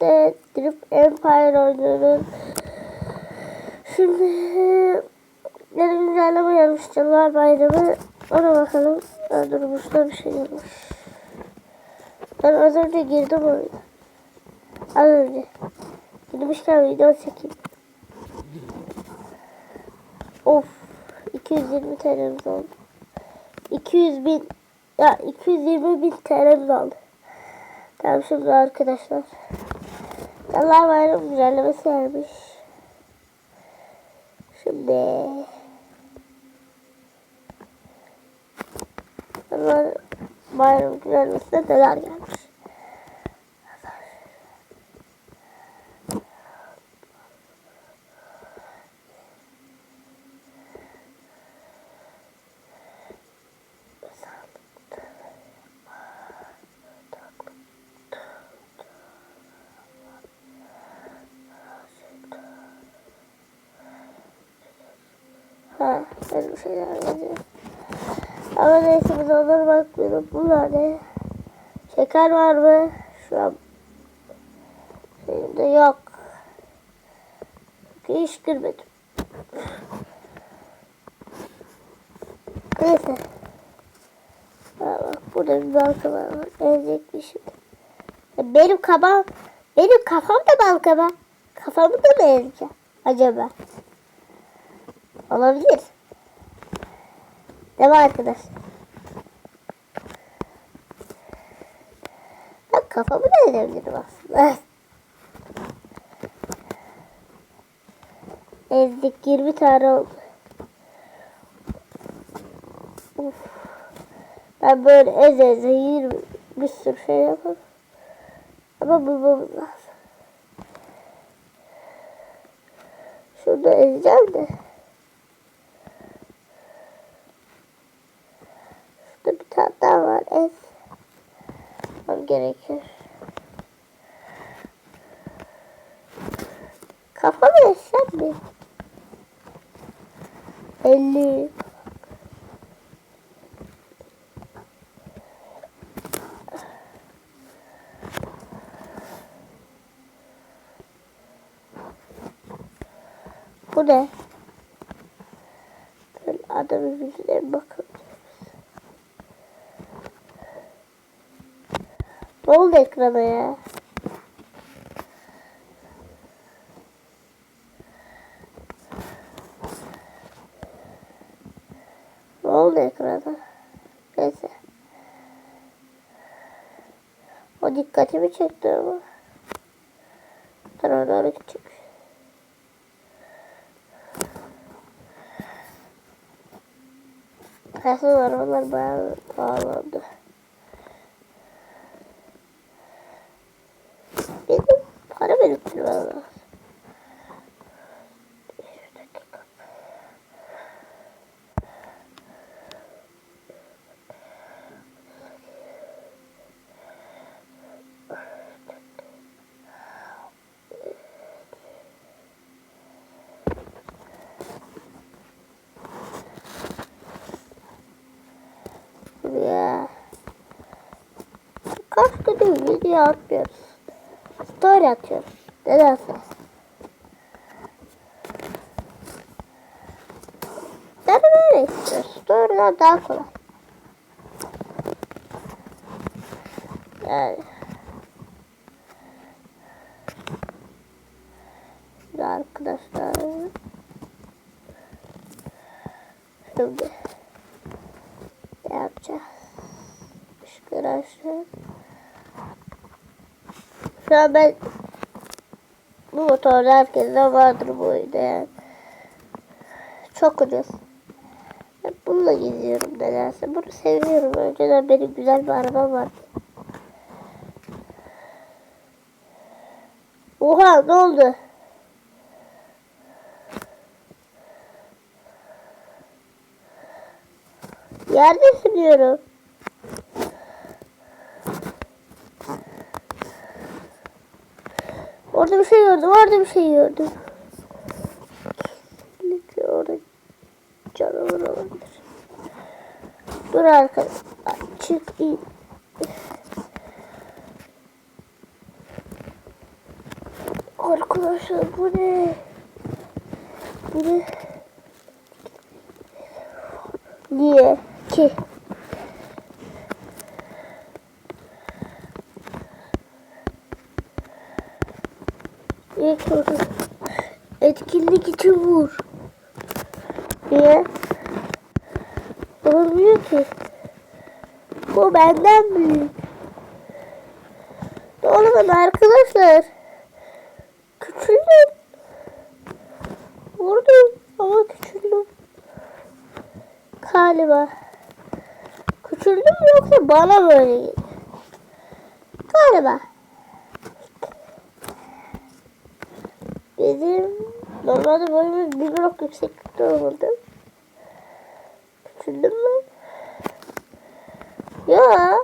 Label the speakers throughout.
Speaker 1: birlikte Drift Empire oynuyoruz. Şimdi yeni güncelleme gelmiş Cadılar Bayramı. Ona bakalım. Öldürmüşler bir şey gelmiş. Ben az önce girdim oyuna. Az önce. Girmişken video çekeyim. Of. 220 TL'miz oldu. 200 bin ya 220 bin TL'miz oldu. Tamam şimdi arkadaşlar. Allah bayram güzellemesi gelmiş. Şimdi Allah bayram güzellemesine neler gelmiş. Ha, benim şeyler yazıyor. Ama neyse biz onlara bakmıyorum. Bunlar ne? Şeker var mı? Şu an şeyimde yok. Hiç girmedim. Neyse. Ha, bak burada bir banka var. Ezecekmişim. Benim kafam, benim kafam da balkama. Kafamı da mı ezeceğim acaba? Olabilir. Mi arkadaşlar? Ben kafamı da ezebilirim aslında. Ezdik 20 tane oldu. Uf. Ben böyle eze eze 20 bir sürü şey yaparım. Ama bulmamız lazım. Şurada ezeceğim de. Şurada bir tane daha var. Ez. Tamam gerekir. Kafamı ezsem mi? 50. Bu ne? Böyle adamın yüzüne bakın. Ne oldu ekrana ya? Ne oldu ekrana? Neyse. O dikkatimi çekti ama. Orada hareket çekmiş. Aslında arabalar bayağı pahalandı. Benim para biriktirmem lazım. Bir dakika. Ya. Kaç gündür video atmıyoruz. Story atıyoruz. Nedense. Ben böyle istiyorum. Story'ler daha kolay. Yani. Arkadaşlar. Şimdi. Ne yapacağız? Işıkları açalım. Şu an ben bu motorda herkeste vardır bu oyunda yani. Çok ucuz. Ben bununla geziyorum nedense. Bunu seviyorum. Önceden benim güzel bir arabam vardı. Oha ne oldu? Yerdesin diyorum. Orada bir şey gördüm. Orada bir şey gördüm. Kesinlikle orada canavar olabilir. Dur arkadaşlar. Çık in. Arkadaşlar bu ne? Bu ne? Niye ki? İçin vur. Niye? Olmuyor ki. Bu benden büyük. Doğru arkadaşlar. Küçüldüm. Vurdum ama küçüldüm. Galiba. Küçüldüm yoksa bana böyle geliyor? Galiba. Bizim normalde boyumuz bir blok yükseklikte olmadı. Küçüldüm mü? Ya.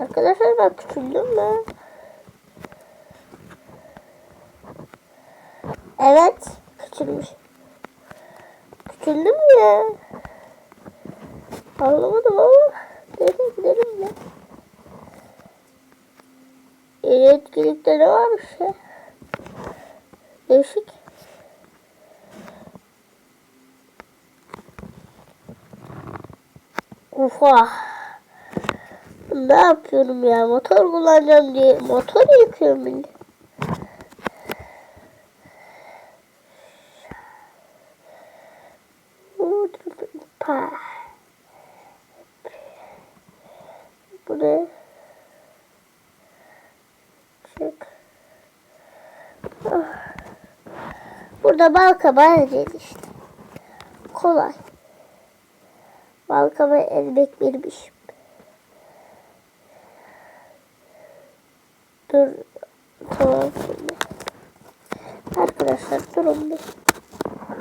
Speaker 1: Arkadaşlar ben küçüldüm mü? Evet. Küçülmüş. Küçüldüm ya? Anlamadım ama. Nereye gidelim ya? Yeni etkinlikte ne varmış ya? Değişik. Ufa. Ne yapıyorum ya? Motor kullanacağım diye. Motor yıkıyorum. Pa. Bu ne? Çık. Ah. Burada bal kabağı yiyeceğiz işte. Kolay. Bal kabağı elbek birmiş. Dur. Tamam şimdi. Arkadaşlar durun bir.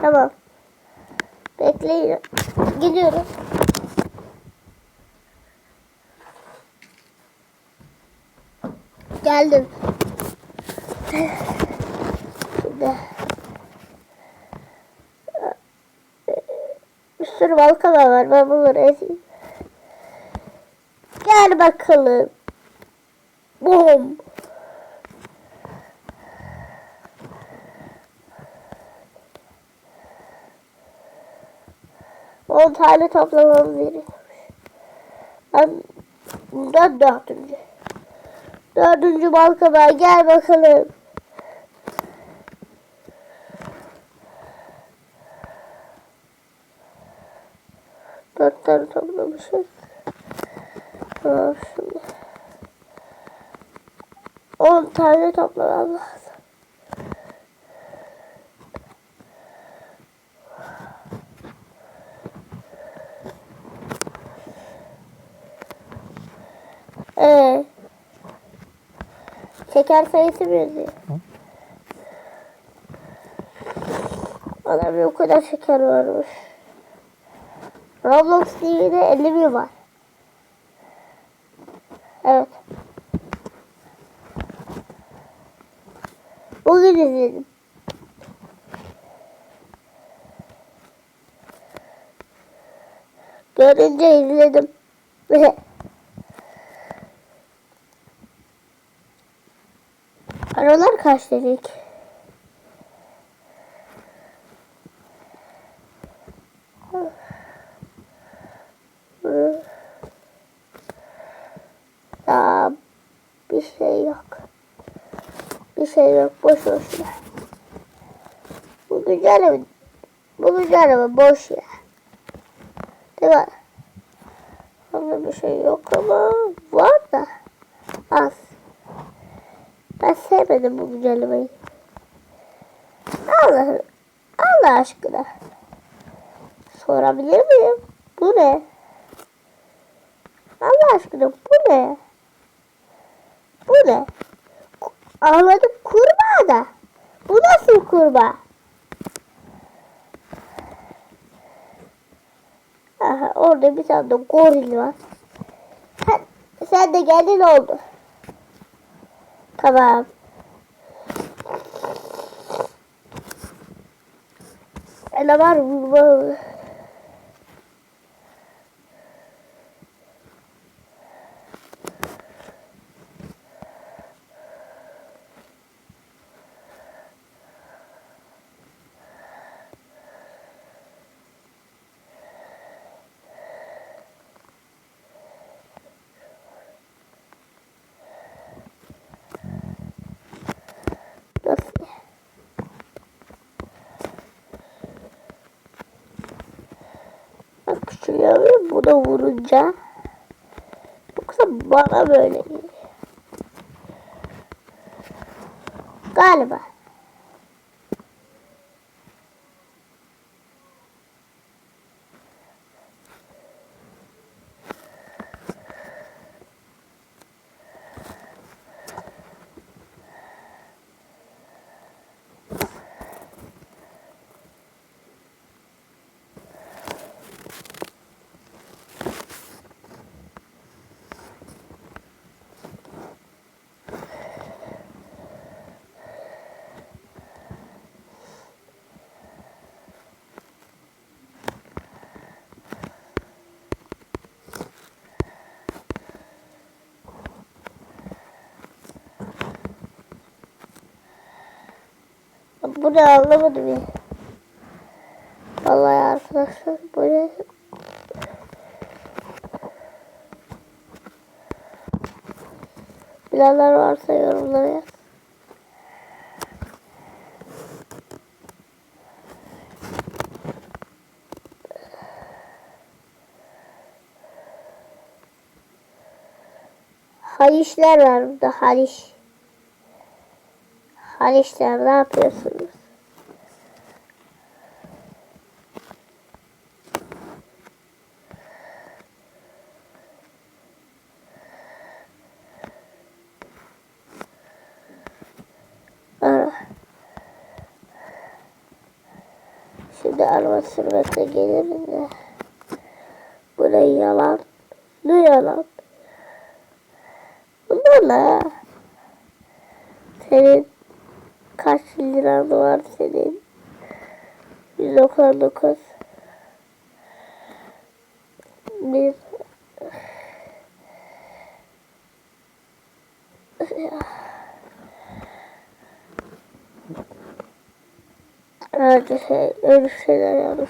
Speaker 1: Tamam. Bekleyin. Gidiyorum. Geldim. Şimdi. Bir sürü balkalar var. Ben bunları ezeyim. Gel bakalım. Bum. On tane toplamam gerekiyor. Ben bundan dördüncü. Dördüncü balkaba gel bakalım. Dört tane toplamışız. Tamam şimdi. On tane toplamam lazım. Ee, şeker sayısı diyor. Bana bir o kadar şeker varmış. Roblox TV'de 50 bin var. Evet. Bugün izledim. Görünce izledim. Aralar kaç dedik? Ya bir şey yok. Bir şey yok. Boş boş ya. Bu güzel mi? Bu güzel mi? Boş ya. Değil mi? Onda bir şey yok ama var da az. Ben sevmedim bu güzellemeyi. Allah, Allah aşkına. Sorabilir miyim? Bu ne? Allah aşkına bu ne? Bu ne? Anladım kurbağa da. Bu nasıl kurbağa? Aha, orada bir tane de goril var. Sen, sen de geldin oldu. Tamam. Ele var mı? Geliyor ve buna vurunca yoksa bana böyle geliyor. Galiba. Bu ne anlamadım ya. Vallahi arkadaşlar bu ne? Bilenler varsa yorumlara yaz. Halişler var burada Haliş. Halişler ne yapıyorsunuz? Sürmekle gelirim de. Bu ne yalan? Ne yalan? Bunlar ne? Senin kaç liran var senin? 199 Bir Hadi şey, öyle şeyler yanlış.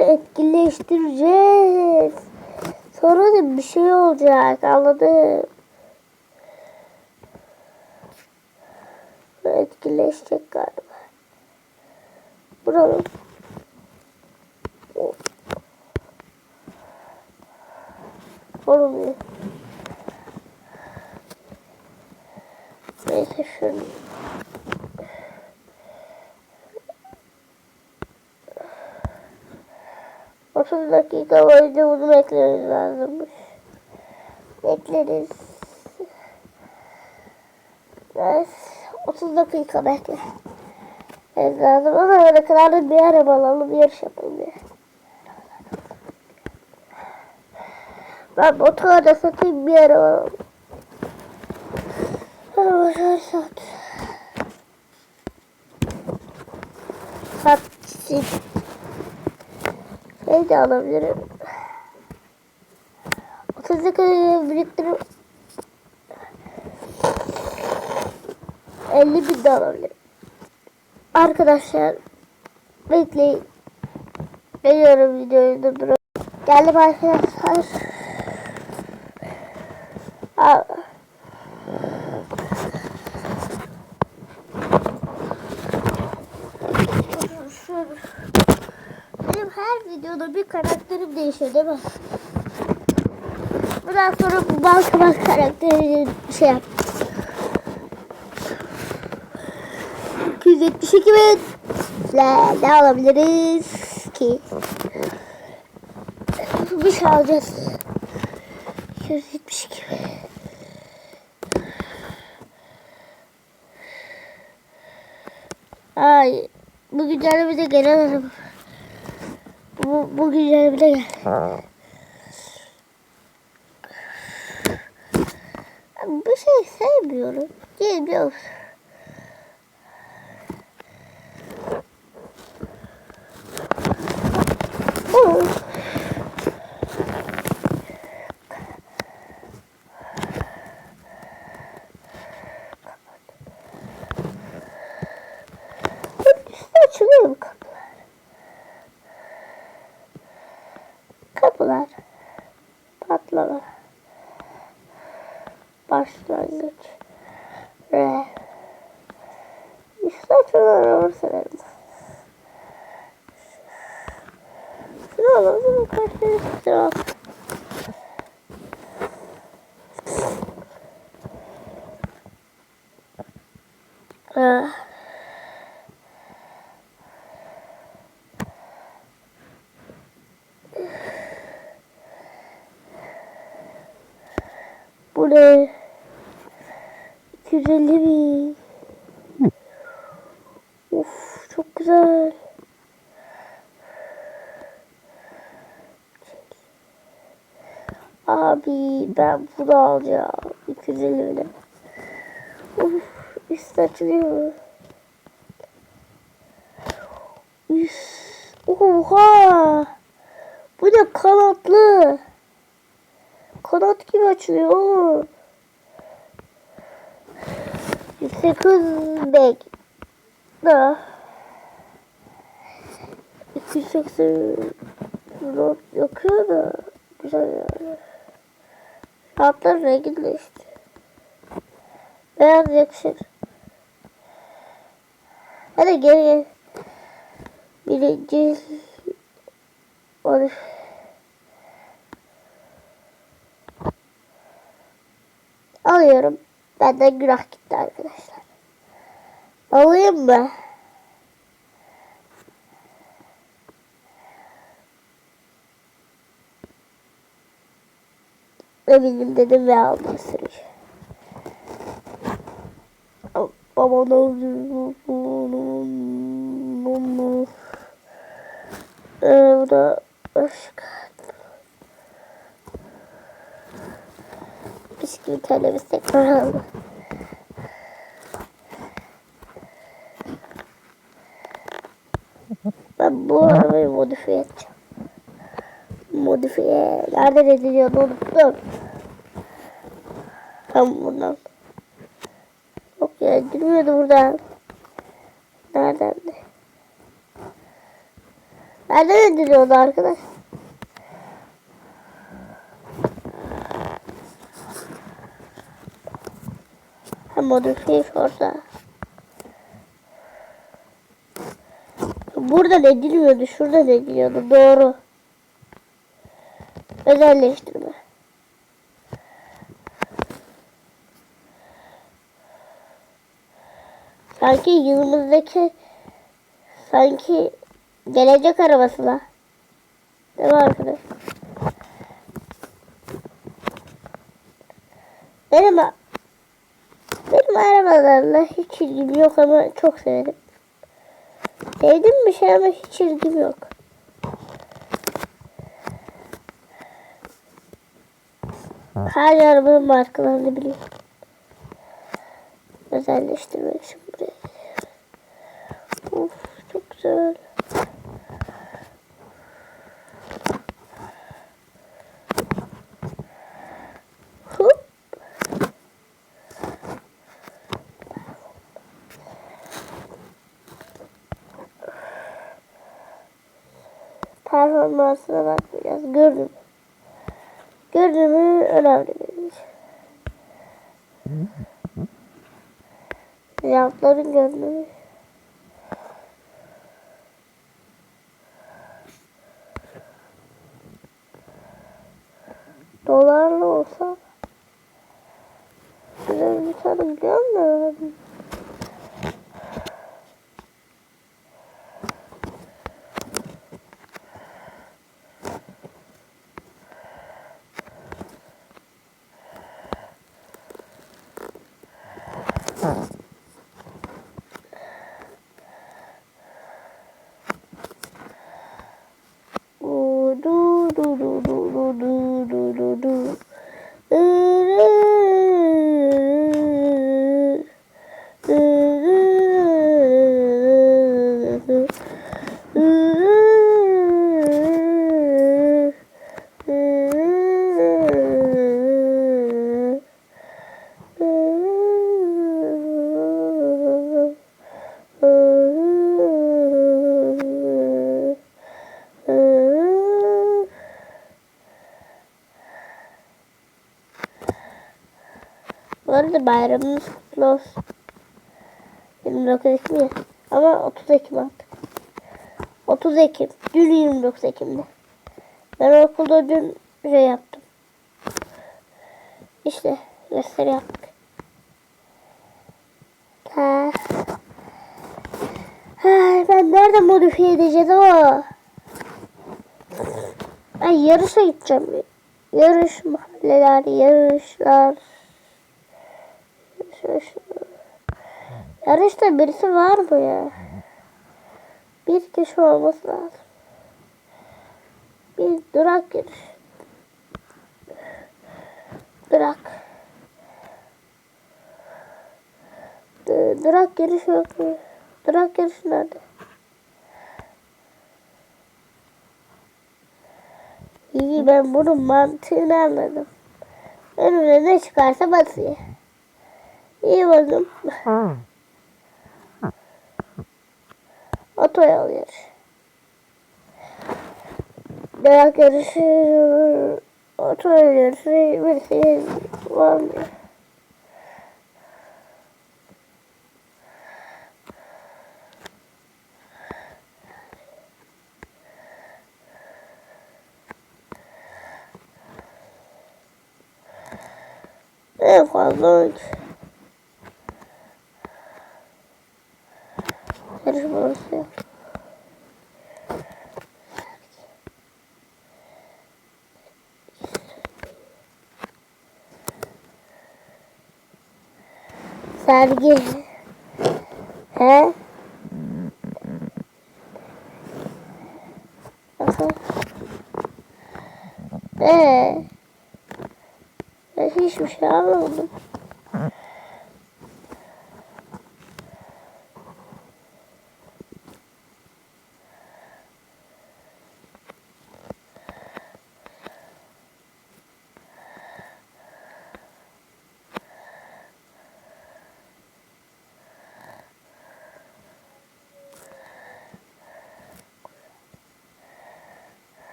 Speaker 1: Etkileştireceğiz. Sonra da bir şey olacak. Anladım. 30 dakika boyunca bunu beklememiz lazım. Bekleriz. Evet, 30 dakika bekle. Evet lazım ama öyle kadar bir araba alalım, bir yarış şey yapalım diye. Ben motoru da satayım bir araba alalım. Ben motoru. Sat. Sat. Şey de alabilirim. 30 dakika biriktirip 50 bin de alabilirim. Arkadaşlar bekleyin. Geliyorum videoyu durdurup. Geldim arkadaşlar. Aa. Benim her videoda bir karakterim değişiyor değil mi? Bundan sonra bu balkamak karakteri şey yap. 272 bin. La, ne alabiliriz ki? Bir şey alacağız. 272 bin. Ay, bu güncellemede gelemedim bu, bu bugün yanımda gel. Bir şey sevmiyorum. Gelmiyorum. başlangıç. Başlangıç. Re işte şuradan olur severim şuradan olur kaç Ne? 250 bin. Of çok güzel. Abi ben bunu alacağım. 250 bine. Of üst açılıyor. Üst. Oha. Bu ne kanatlı. Oğlum. Yüksek bek. Da. 280 not yakıyor da güzel yani. Altlar rengi değişti. Beyaz yakışır. Hadi gel gel. Birinci Onu Alıyorum. Benden günah gitti arkadaşlar. Alayım mı? Eminim dedim ve aldım sürücü. Babanın ee, bu da. Tanemiz tekrar aldı. Ben bu arabayı modifiye edeceğim. Modifiye. Nereden ediliyordu unuttum. Tam buradan. Yok ya edilmiyordu buradan. Nereden de? Nereden ediliyordu modifliyiz orada. Burada ne giriyordu? Şurada ne giriyordu? Doğru. Özelleştirme. Sanki yanımızdaki sanki gelecek arabası la. Değil mi arkadaş? Benim benim arabalarla hiç ilgim yok ama çok severim. Sevdim bir şey ama hiç ilgim yok. Her arabanın markalarını biliyorum. Özelleştirmek için buraya. Of çok güzel. numarasına bakmayacağız. Gördüm. Gördüğümü önemli değil. Cevapların gönlü. Dolarlı olsa güzel bir tane görmüyorum. Arada bayramınız kutlu olsun. 29 Ekim ya. Ama 30 Ekim artık. 30 Ekim. Dün 29 Ekim'de. Ben okulda dün şey yaptım. İşte gösteri yaptık. Ha. Ay, ben nerede modifiye edeceğiz o? Ben yarışa gideceğim. Yarış mahalleler, yarışlar. Yarış, yarış. Yarışta birisi var mı ya? Bir kişi olması lazım. Bir durak yarış. Durak. D- durak yarışı yok mu? Durak yarışı nerede? İyi ben bunun mantığını anladım. Önüne ne çıkarsa basıyor. İyi bakın. Otoyol yarışı. Dayak yarışı, otoyol yarışı, bir şey var mı? En fazla üç. Yarış burası yok. Sergi. He? Ee? Ben hiçbir şey anlamadım.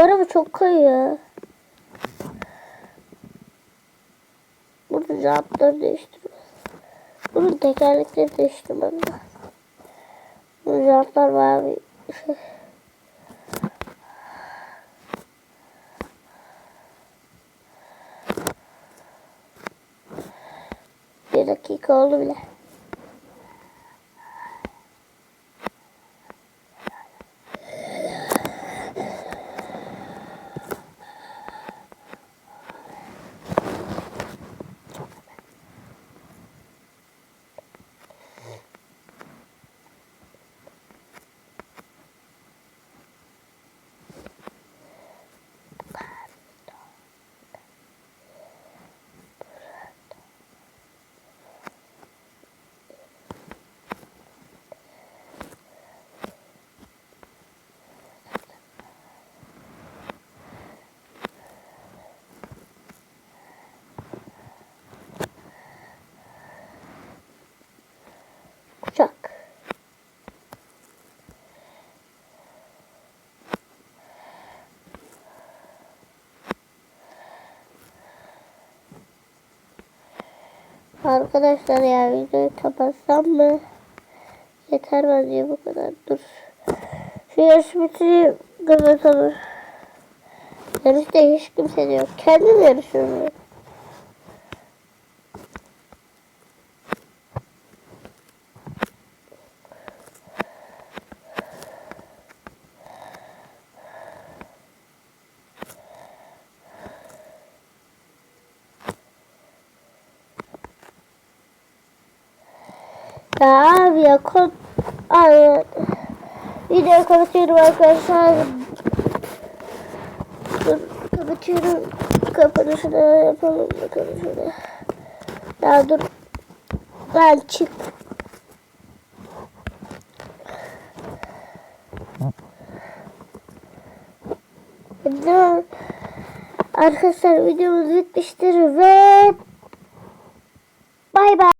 Speaker 1: Bu araba çok kayıyor. Burada jantları değiştiriyoruz. Bunun tekerlekleri değiştirmem lazım. Bu jantlar bayağı bir şey. Bir dakika oldu bile. Arkadaşlar ya videoyu kapatsam mı? Yeter bence bu kadar. Dur. Şu yarış bitireyim. Kapatalım. Yarışta hiç kimse de yok. Kendim yarışıyorum. ya. Ya abi ya kod... Ay, videoyu kapatıyorum arkadaşlar. Dur kapatıyorum. Kapanışını yapalım bakalım şöyle. Ya dur. Ben çık. Video- Arkadaşlar videomuz bitmiştir ve bay bay.